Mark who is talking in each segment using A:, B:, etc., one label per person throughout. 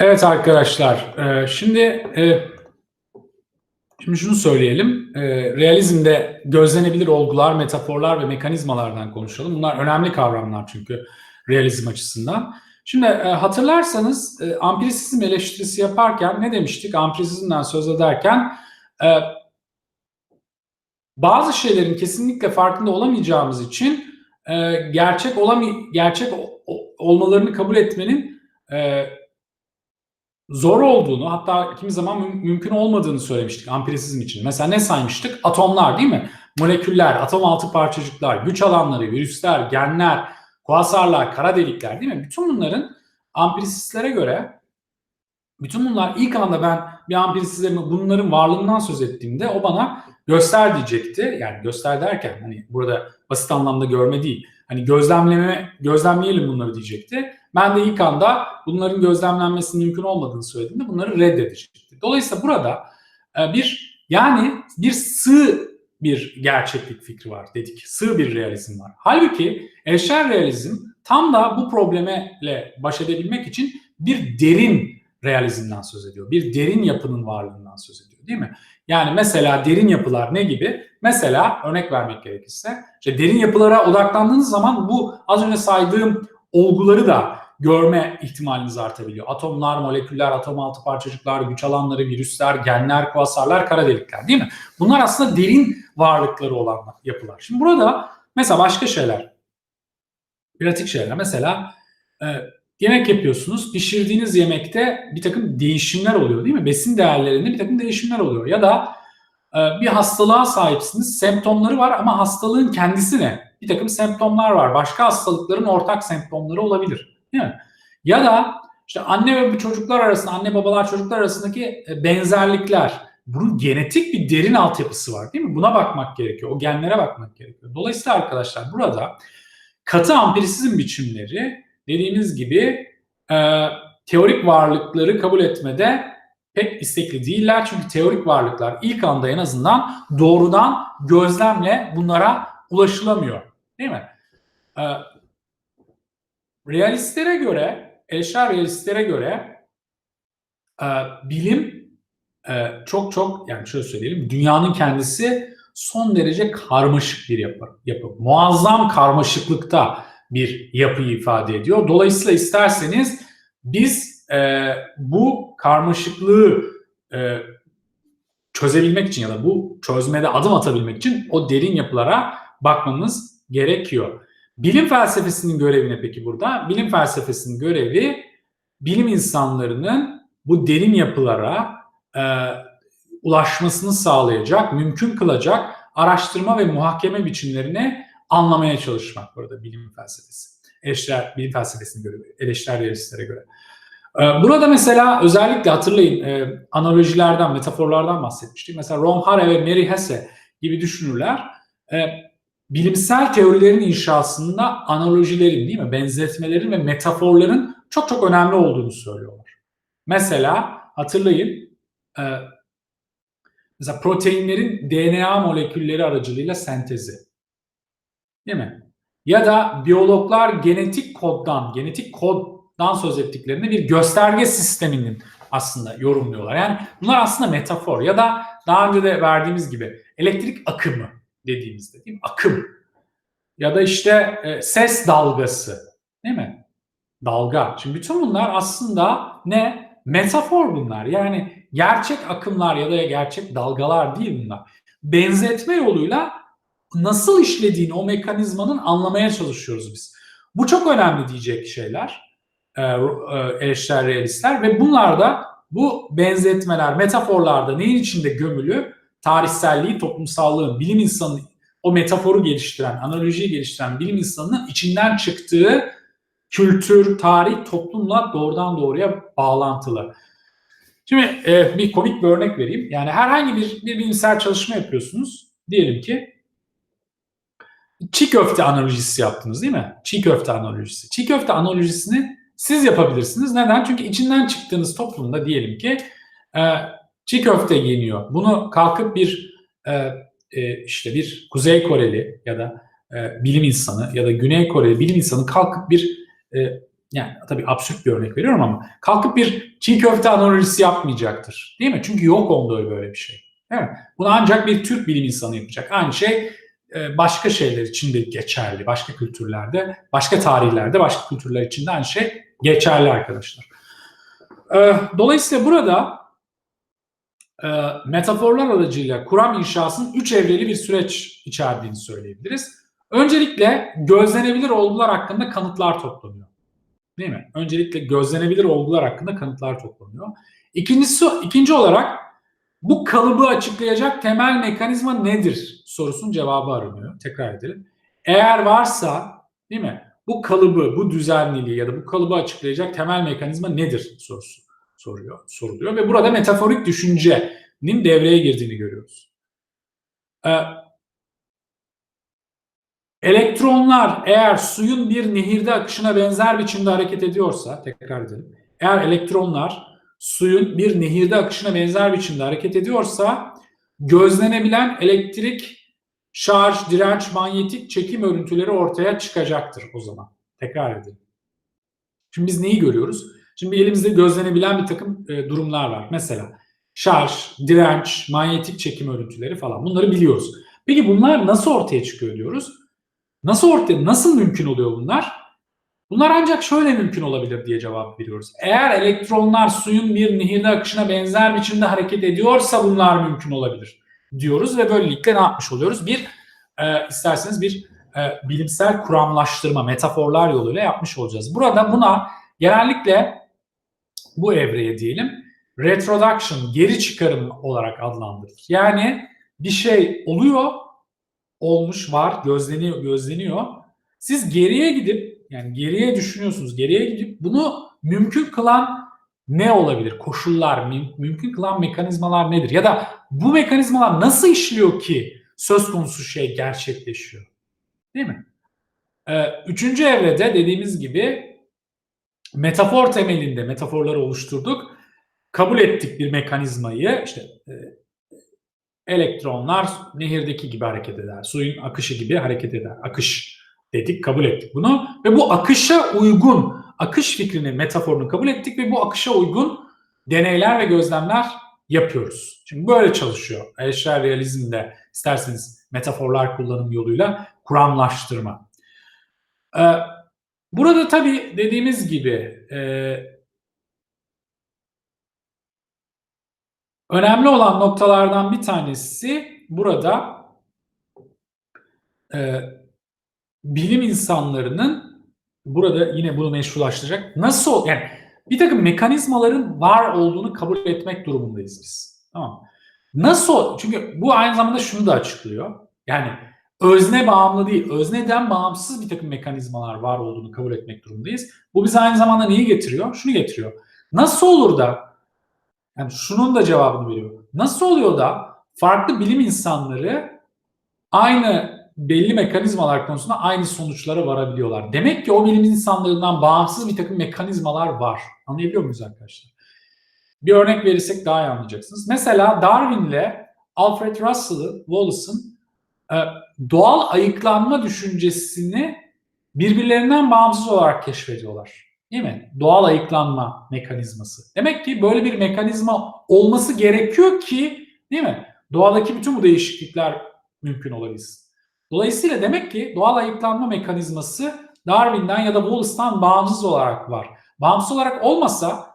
A: Evet arkadaşlar, e, şimdi e, şimdi şunu söyleyelim. E, realizmde gözlenebilir olgular, metaforlar ve mekanizmalardan konuşalım. Bunlar önemli kavramlar çünkü realizm açısından. Şimdi hatırlarsanız ampirisizm eleştirisi yaparken ne demiştik? Ampirisizmden söz ederken bazı şeylerin kesinlikle farkında olamayacağımız için gerçek olamay gerçek olmalarını kabul etmenin zor olduğunu hatta kimi zaman müm- mümkün olmadığını söylemiştik ampirisizm için. Mesela ne saymıştık? Atomlar değil mi? Moleküller, atom altı parçacıklar, güç alanları, virüsler, genler, kuasarlar, kara delikler değil mi? Bütün bunların ampirisistlere göre bütün bunlar ilk anda ben bir ampirisizme bunların varlığından söz ettiğimde o bana göster diyecekti. Yani göster derken hani burada basit anlamda görme değil. Hani gözlemleme gözlemleyelim bunları diyecekti. Ben de ilk anda bunların gözlemlenmesinin mümkün olmadığını söylediğimde bunları reddedecekti. Dolayısıyla burada e, bir yani bir sığ bir gerçeklik fikri var dedik. Sığ bir realizm var. Halbuki eşer realizm tam da bu problemle baş edebilmek için bir derin realizmden söz ediyor. Bir derin yapının varlığından söz ediyor değil mi? Yani mesela derin yapılar ne gibi? Mesela örnek vermek gerekirse işte derin yapılara odaklandığınız zaman bu az önce saydığım olguları da görme ihtimaliniz artabiliyor. Atomlar, moleküller, atom altı parçacıklar, güç alanları, virüsler, genler, kuasarlar, kara delikler değil mi? Bunlar aslında derin varlıkları olan yapılar. Şimdi burada mesela başka şeyler, pratik şeyler. Mesela e, yemek yapıyorsunuz, pişirdiğiniz yemekte bir takım değişimler oluyor değil mi? Besin değerlerinde bir takım değişimler oluyor. Ya da e, bir hastalığa sahipsiniz, semptomları var ama hastalığın kendisi ne? Bir takım semptomlar var. Başka hastalıkların ortak semptomları olabilir. Değil mi? Ya da işte anne ve çocuklar arasında, anne babalar çocuklar arasındaki e, benzerlikler. Bunun genetik bir derin altyapısı var değil mi? Buna bakmak gerekiyor. O genlere bakmak gerekiyor. Dolayısıyla arkadaşlar burada katı ampirisizm biçimleri dediğimiz gibi e, teorik varlıkları kabul etmede pek istekli değiller. Çünkü teorik varlıklar ilk anda en azından doğrudan gözlemle bunlara ulaşılamıyor. Değil mi? E, Realistlere göre, eşya realistlere göre e, bilim e, çok çok yani şöyle söyleyelim dünyanın kendisi son derece karmaşık bir yapı. yapı. Muazzam karmaşıklıkta bir yapıyı ifade ediyor. Dolayısıyla isterseniz biz e, bu karmaşıklığı e, çözebilmek için ya da bu çözmede adım atabilmek için o derin yapılara bakmamız gerekiyor. Bilim felsefesinin görevi ne peki burada? Bilim felsefesinin görevi bilim insanlarının bu derin yapılara e, ulaşmasını sağlayacak, mümkün kılacak araştırma ve muhakeme biçimlerini anlamaya çalışmak burada bilim felsefesi. Eleştirel, bilim felsefesinin görevi, eleştirel göre. E, burada mesela özellikle hatırlayın e, analojilerden, metaforlardan bahsetmiştik. Mesela Ron Hare ve Mary Hesse gibi düşünürler e, bilimsel teorilerin inşasında analojilerin değil mi, benzetmelerin ve metaforların çok çok önemli olduğunu söylüyorlar. Mesela hatırlayın, e, mesela proteinlerin DNA molekülleri aracılığıyla sentezi. Değil mi? Ya da biyologlar genetik koddan, genetik koddan söz ettiklerinde bir gösterge sisteminin aslında yorumluyorlar. Yani bunlar aslında metafor ya da daha önce de verdiğimiz gibi elektrik akımı dediğimizde değil mi? Akım ya da işte e, ses dalgası değil mi? Dalga. Şimdi bütün bunlar aslında ne? Metafor bunlar. Yani gerçek akımlar ya da gerçek dalgalar değil bunlar. Benzetme yoluyla nasıl işlediğini o mekanizmanın anlamaya çalışıyoruz biz. Bu çok önemli diyecek şeyler e, e, eleştirel realistler ve bunlar da bu benzetmeler, metaforlarda neyin içinde gömülü? tarihselliği, toplumsallığın, bilim insanı o metaforu geliştiren, analojiyi geliştiren bilim insanının içinden çıktığı kültür, tarih, toplumla doğrudan doğruya bağlantılı. Şimdi e, bir komik bir örnek vereyim. Yani herhangi bir, bir bilimsel çalışma yapıyorsunuz. Diyelim ki çiğ köfte analojisi yaptınız değil mi? Çiğ köfte analojisi. Çiğ köfte analojisini siz yapabilirsiniz. Neden? Çünkü içinden çıktığınız toplumda diyelim ki e, çiğ köfte yeniyor. Bunu kalkıp bir e, e, işte bir Kuzey Koreli ya da e, bilim insanı ya da Güney Koreli bilim insanı kalkıp bir e, yani tabii absürt bir örnek veriyorum ama kalkıp bir çiğ köfte analojisi yapmayacaktır. Değil mi? Çünkü yok onda böyle bir şey. Değil mi? Bunu ancak bir Türk bilim insanı yapacak. Aynı şey başka şeyler için de geçerli. Başka kültürlerde, başka tarihlerde, başka kültürler için de aynı şey geçerli arkadaşlar. E, dolayısıyla burada e, metaforlar aracıyla kuram inşasının üç evreli bir süreç içerdiğini söyleyebiliriz. Öncelikle gözlenebilir olgular hakkında kanıtlar toplanıyor. Değil mi? Öncelikle gözlenebilir olgular hakkında kanıtlar toplanıyor. İkincisi, ikinci olarak bu kalıbı açıklayacak temel mekanizma nedir sorusunun cevabı aranıyor. Tekrar edelim. Eğer varsa değil mi? Bu kalıbı, bu düzenliliği ya da bu kalıbı açıklayacak temel mekanizma nedir sorusu soruyor, soruluyor ve burada metaforik düşüncenin devreye girdiğini görüyoruz. Ee, elektronlar eğer suyun bir nehirde akışına benzer biçimde hareket ediyorsa, tekrar edelim. Eğer elektronlar suyun bir nehirde akışına benzer biçimde hareket ediyorsa gözlenebilen elektrik, şarj, direnç, manyetik çekim örüntüleri ortaya çıkacaktır o zaman. Tekrar edelim. Şimdi biz neyi görüyoruz? Şimdi elimizde gözlenebilen bir takım e, durumlar var. Mesela şarj, direnç, manyetik çekim örüntüleri falan bunları biliyoruz. Peki bunlar nasıl ortaya çıkıyor diyoruz? Nasıl ortaya, nasıl mümkün oluyor bunlar? Bunlar ancak şöyle mümkün olabilir diye cevap veriyoruz. Eğer elektronlar suyun bir nehirde akışına benzer biçimde hareket ediyorsa bunlar mümkün olabilir diyoruz ve böylelikle ne yapmış oluyoruz? Bir e, isterseniz bir e, bilimsel kuramlaştırma, metaforlar yoluyla yapmış olacağız. Burada buna genellikle bu evreye diyelim retroduction, geri çıkarım olarak adlandırılır. Yani bir şey oluyor, olmuş, var, gözleniyor, gözleniyor. Siz geriye gidip yani geriye düşünüyorsunuz. Geriye gidip bunu mümkün kılan ne olabilir? Koşullar, mümkün kılan mekanizmalar nedir? Ya da bu mekanizmalar nasıl işliyor ki söz konusu şey gerçekleşiyor? Değil mi? Ee, üçüncü evrede dediğimiz gibi metafor temelinde metaforları oluşturduk. Kabul ettik bir mekanizmayı. İşte e, elektronlar nehirdeki gibi hareket eder. Suyun akışı gibi hareket eder. Akış dedik, kabul ettik bunu. Ve bu akışa uygun, akış fikrini, metaforunu kabul ettik ve bu akışa uygun deneyler ve gözlemler yapıyoruz. Şimdi böyle çalışıyor. Eleştirel realizmde isterseniz metaforlar kullanım yoluyla kuramlaştırma. Ee, burada tabii dediğimiz gibi e, önemli olan noktalardan bir tanesi burada e, bilim insanlarının burada yine bunu meşrulaştıracak nasıl yani bir takım mekanizmaların var olduğunu kabul etmek durumundayız biz. Tamam Nasıl? Çünkü bu aynı zamanda şunu da açıklıyor. Yani özne bağımlı değil, özneden bağımsız bir takım mekanizmalar var olduğunu kabul etmek durumundayız. Bu bize aynı zamanda neyi getiriyor? Şunu getiriyor. Nasıl olur da, yani şunun da cevabını veriyor. Nasıl oluyor da farklı bilim insanları aynı belli mekanizmalar konusunda aynı sonuçlara varabiliyorlar. Demek ki o bilim insanlarından bağımsız bir takım mekanizmalar var. Anlayabiliyor muyuz arkadaşlar? Bir örnek verirsek daha iyi anlayacaksınız. Mesela Darwin'le Alfred Russell'ı, Wallace'ın e, doğal ayıklanma düşüncesini birbirlerinden bağımsız olarak keşfediyorlar. Değil mi? Doğal ayıklanma mekanizması. Demek ki böyle bir mekanizma olması gerekiyor ki değil mi? Doğadaki bütün bu değişiklikler mümkün olabilsin. Dolayısıyla demek ki doğal ayıklanma mekanizması Darwin'den ya da Wallace'tan bağımsız olarak var. Bağımsız olarak olmasa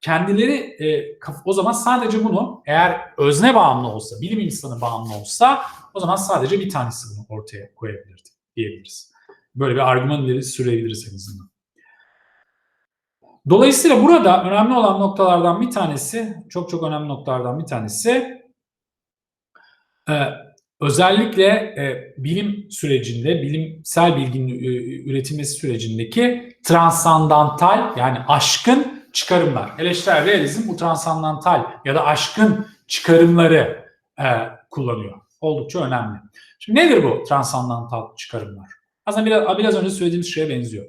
A: kendileri e, o zaman sadece bunu eğer özne bağımlı olsa, bilim insanı bağımlı olsa o zaman sadece bir tanesi bunu ortaya koyabilirdi diyebiliriz. Böyle bir argüman ileri sürebiliriz en azından. Dolayısıyla burada önemli olan noktalardan bir tanesi, çok çok önemli noktalardan bir tanesi e, özellikle e, bilim sürecinde, bilimsel bilginin e, üretilmesi sürecindeki transandantal yani aşkın çıkarımlar. Eleştirel realizm bu transandantal ya da aşkın çıkarımları e, kullanıyor. Oldukça önemli. Şimdi nedir bu transandantal çıkarımlar? Aslında biraz, biraz önce söylediğimiz şeye benziyor.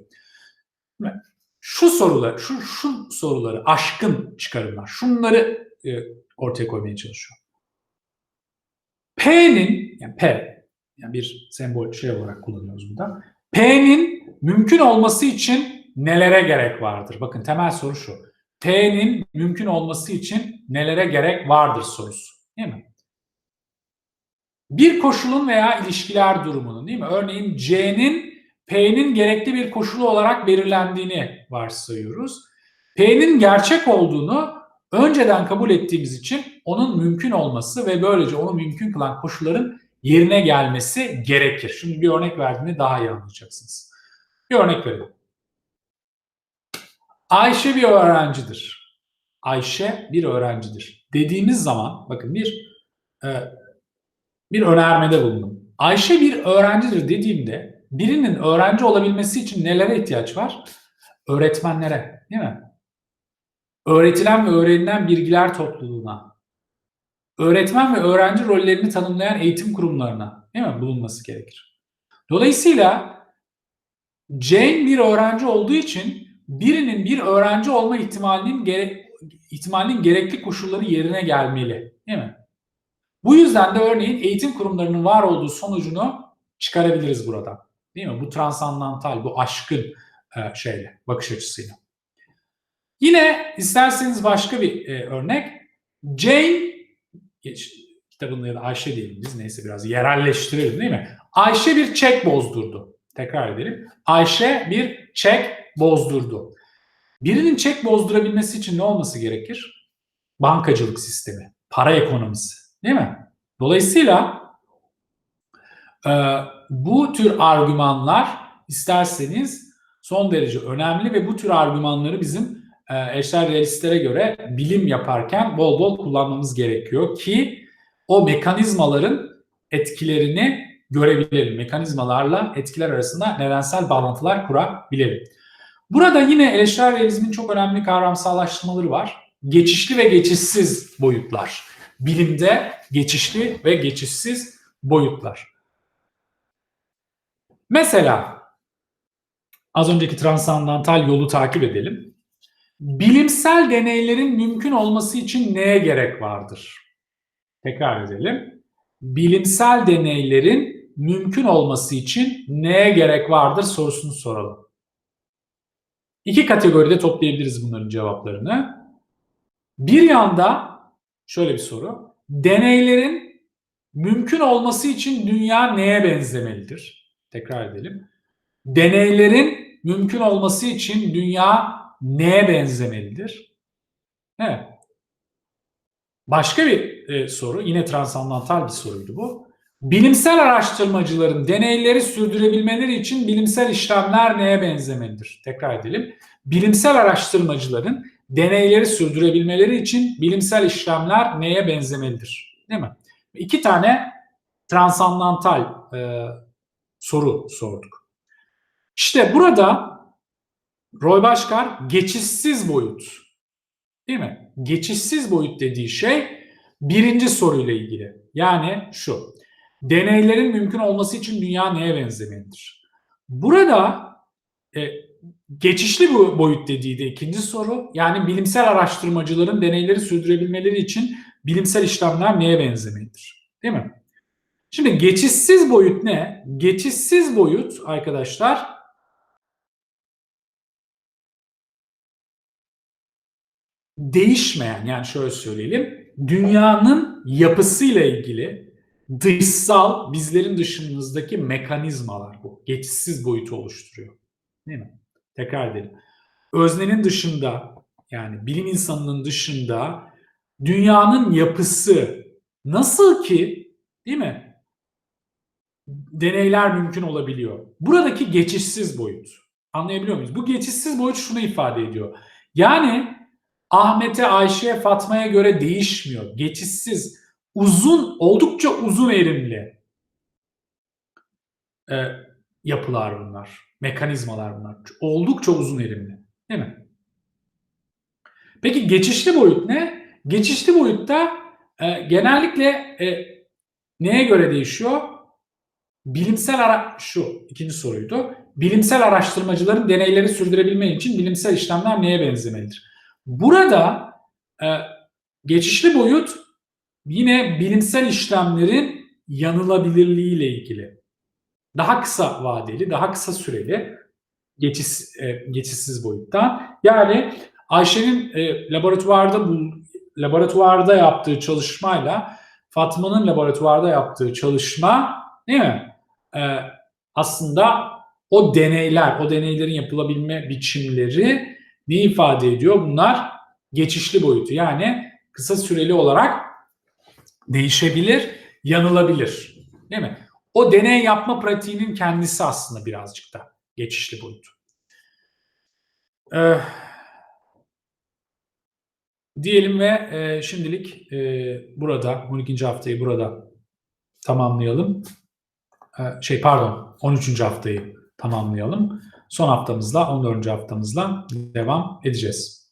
A: Şu sorular, şu, şu soruları aşkın çıkarımlar, şunları e, ortaya koymaya çalışıyor. P'nin, yani P, yani bir sembol şey olarak kullanıyoruz burada. P'nin mümkün olması için nelere gerek vardır? Bakın temel soru şu. P'nin mümkün olması için nelere gerek vardır sorusu. Değil mi? Bir koşulun veya ilişkiler durumunun değil mi? Örneğin C'nin P'nin gerekli bir koşulu olarak belirlendiğini varsayıyoruz. P'nin gerçek olduğunu önceden kabul ettiğimiz için onun mümkün olması ve böylece onu mümkün kılan koşulların yerine gelmesi gerekir. Şimdi bir örnek verdiğinde daha iyi anlayacaksınız. Bir örnek verelim. Ayşe bir öğrencidir. Ayşe bir öğrencidir. Dediğimiz zaman bakın bir e, bir önermede bulundum. Ayşe bir öğrencidir dediğimde birinin öğrenci olabilmesi için nelere ihtiyaç var? Öğretmenlere, değil mi? Öğretilen ve öğrenilen bilgiler topluluğuna, öğretmen ve öğrenci rollerini tanımlayan eğitim kurumlarına, değil mi? Bulunması gerekir. Dolayısıyla Jane bir öğrenci olduğu için birinin bir öğrenci olma ihtimalinin gere ihtimalinin gerekli koşulları yerine gelmeli, değil mi? Bu yüzden de örneğin eğitim kurumlarının var olduğu sonucunu çıkarabiliriz buradan. Değil mi? Bu transandantal, bu aşkın e, şeyle, bakış açısıyla. Yine isterseniz başka bir e, örnek. Jane, kitabında ya da Ayşe diyelim biz neyse biraz yerelleştirelim değil mi? Ayşe bir çek bozdurdu. Tekrar edelim. Ayşe bir çek bozdurdu. Birinin çek bozdurabilmesi için ne olması gerekir? Bankacılık sistemi, para ekonomisi. Değil mi? Dolayısıyla e, bu tür argümanlar isterseniz son derece önemli ve bu tür argümanları bizim eşler realistlere göre bilim yaparken bol bol kullanmamız gerekiyor ki o mekanizmaların etkilerini görebilelim. Mekanizmalarla etkiler arasında nedensel bağlantılar kurabilelim. Burada yine eleştirel realizmin çok önemli kavramsallaştırmaları var. Geçişli ve geçişsiz boyutlar bilimde geçişli ve geçişsiz boyutlar. Mesela az önceki transandantal yolu takip edelim. Bilimsel deneylerin mümkün olması için neye gerek vardır? Tekrar edelim. Bilimsel deneylerin mümkün olması için neye gerek vardır sorusunu soralım. İki kategoride toplayabiliriz bunların cevaplarını. Bir yanda şöyle bir soru. Deneylerin mümkün olması için dünya neye benzemelidir? Tekrar edelim. Deneylerin mümkün olması için dünya neye benzemelidir? Evet. Başka bir e, soru, yine transandantal bir soruydu bu. Bilimsel araştırmacıların deneyleri sürdürebilmeleri için bilimsel işlemler neye benzemelidir? Tekrar edelim. Bilimsel araştırmacıların deneyleri sürdürebilmeleri için bilimsel işlemler neye benzemelidir? Değil mi? İki tane transandantal e, soru sorduk. İşte burada Roy Başkar geçişsiz boyut. Değil mi? Geçişsiz boyut dediği şey birinci soruyla ilgili. Yani şu. Deneylerin mümkün olması için dünya neye benzemelidir? Burada e, geçişli bu boyut dediği de ikinci soru. Yani bilimsel araştırmacıların deneyleri sürdürebilmeleri için bilimsel işlemler neye benzemelidir? Değil mi? Şimdi geçişsiz boyut ne? Geçişsiz boyut arkadaşlar değişmeyen yani şöyle söyleyelim dünyanın yapısıyla ilgili dışsal bizlerin dışımızdaki mekanizmalar bu geçişsiz boyutu oluşturuyor. Değil mi? Tekrar edelim. Öznenin dışında yani bilim insanının dışında dünyanın yapısı nasıl ki değil mi? Deneyler mümkün olabiliyor. Buradaki geçişsiz boyut. Anlayabiliyor muyuz? Bu geçişsiz boyut şunu ifade ediyor. Yani Ahmet'e, Ayşe'ye, Fatma'ya göre değişmiyor. Geçişsiz, uzun, oldukça uzun erimli e, yapılar bunlar. Mekanizmalar bunlar. Oldukça uzun erimli. Değil mi? Peki geçişli boyut ne? Geçişli boyutta e, genellikle e, neye göre değişiyor? Bilimsel ara şu ikinci soruydu. Bilimsel araştırmacıların deneyleri sürdürebilmek için bilimsel işlemler neye benzemelidir? Burada e, geçişli boyut yine bilimsel işlemlerin yanılabilirliği ile ilgili. Daha kısa vadeli, daha kısa süreli geçiş, e, geçişsiz boyutta. Yani Ayşe'nin e, laboratuvarda bu laboratuvarda yaptığı çalışmayla Fatma'nın laboratuvarda yaptığı çalışma değil mi? E, aslında o deneyler, o deneylerin yapılabilme biçimleri ne ifade ediyor? Bunlar geçişli boyutu. Yani kısa süreli olarak değişebilir, yanılabilir. Değil mi? O deney yapma pratiğinin kendisi aslında birazcık da geçişli boyutu. Ee, diyelim ve e, şimdilik e, burada 12. haftayı burada tamamlayalım. Ee, şey pardon 13. haftayı tamamlayalım. Son haftamızla 14. haftamızla devam edeceğiz.